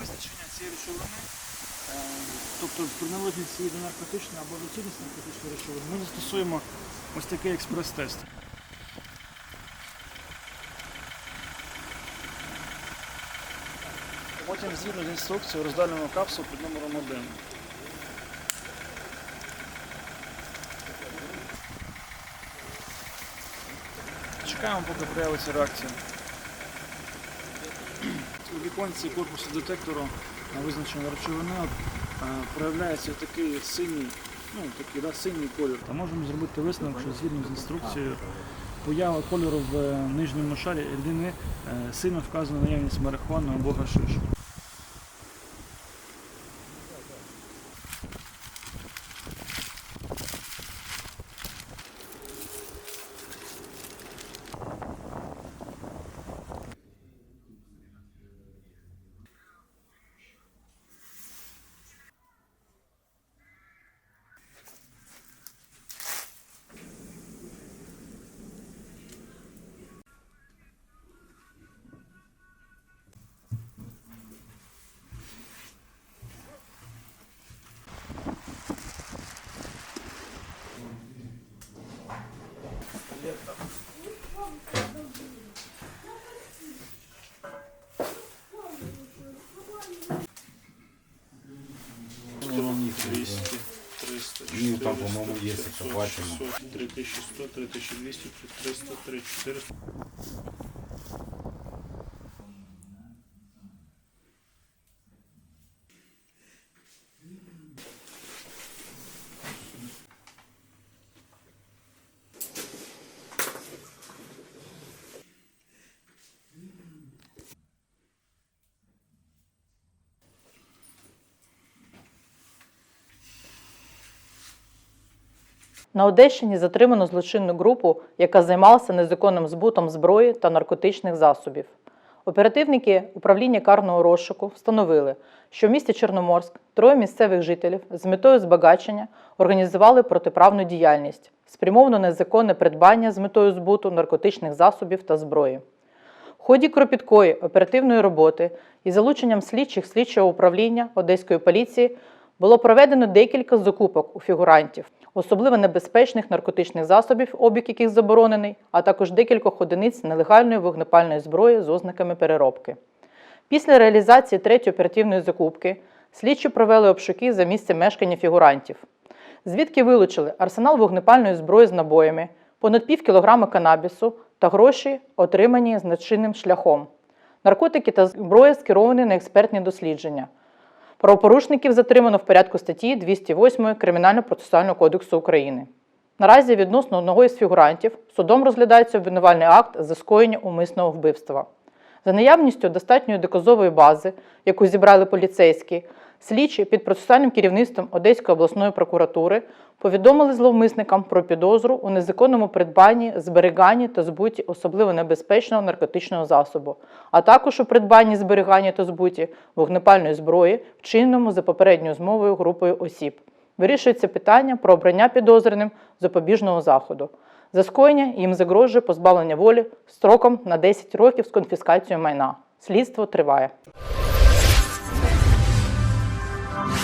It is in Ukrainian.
визначення цієї речовини, е, тобто приналежність її до наркотичної або доцільність наркотичної речовини, ми застосуємо ось такий експрес-тест. Потім згідно з інструкцією роздалюємо капсулу під номером 1. Чекаємо, поки проявиться реакція. У віконці корпусу детектору на визначену речовину е, проявляється такий синій, ну такий да, синій колір. Та можемо зробити висновок, що згідно з інструкцією поява кольору в е, нижньому шарі рідини е, сильно вказує наявність марихуани або гашишу. Ну, 200, 300, По-моему, есть, это бачимо. 3100, 3200, 300, 3400. На Одещині затримано злочинну групу, яка займалася незаконним збутом зброї та наркотичних засобів. Оперативники управління карного розшуку встановили, що в місті Чорноморськ троє місцевих жителів з метою збагачення організували протиправну діяльність, спрямовану на незаконне придбання з метою збуту наркотичних засобів та зброї. В ході кропіткої оперативної роботи і залученням слідчих слідчого управління Одеської поліції було проведено декілька закупок у фігурантів, особливо небезпечних наркотичних засобів, обіг яких заборонений, а також декількох одиниць нелегальної вогнепальної зброї з ознаками переробки. Після реалізації третьої оперативної закупки слідчі провели обшуки за місцем мешкання фігурантів, звідки вилучили арсенал вогнепальної зброї з набоями, понад пів кілограма канабісу та гроші, отримані злочинним шляхом. Наркотики та зброя скеровані на експертні дослідження. Правопорушників затримано в порядку статті 208 Кримінально-процесуального кодексу України. Наразі відносно одного із фігурантів судом розглядається обвинувальний акт за скоєння умисного вбивства. За наявністю достатньої доказової бази, яку зібрали поліцейські, слідчі під процесуальним керівництвом Одеської обласної прокуратури повідомили зловмисникам про підозру у незаконному придбанні, зберіганні та збуті особливо небезпечного наркотичного засобу, а також у придбанні, зберіганні та збуті вогнепальної зброї, вчиненому за попередньою змовою групою осіб. Вирішується питання про обрання підозрюваним запобіжного заходу. За скоєння їм загрожує позбавлення волі строком на 10 років з конфіскацією майна. Слідство триває.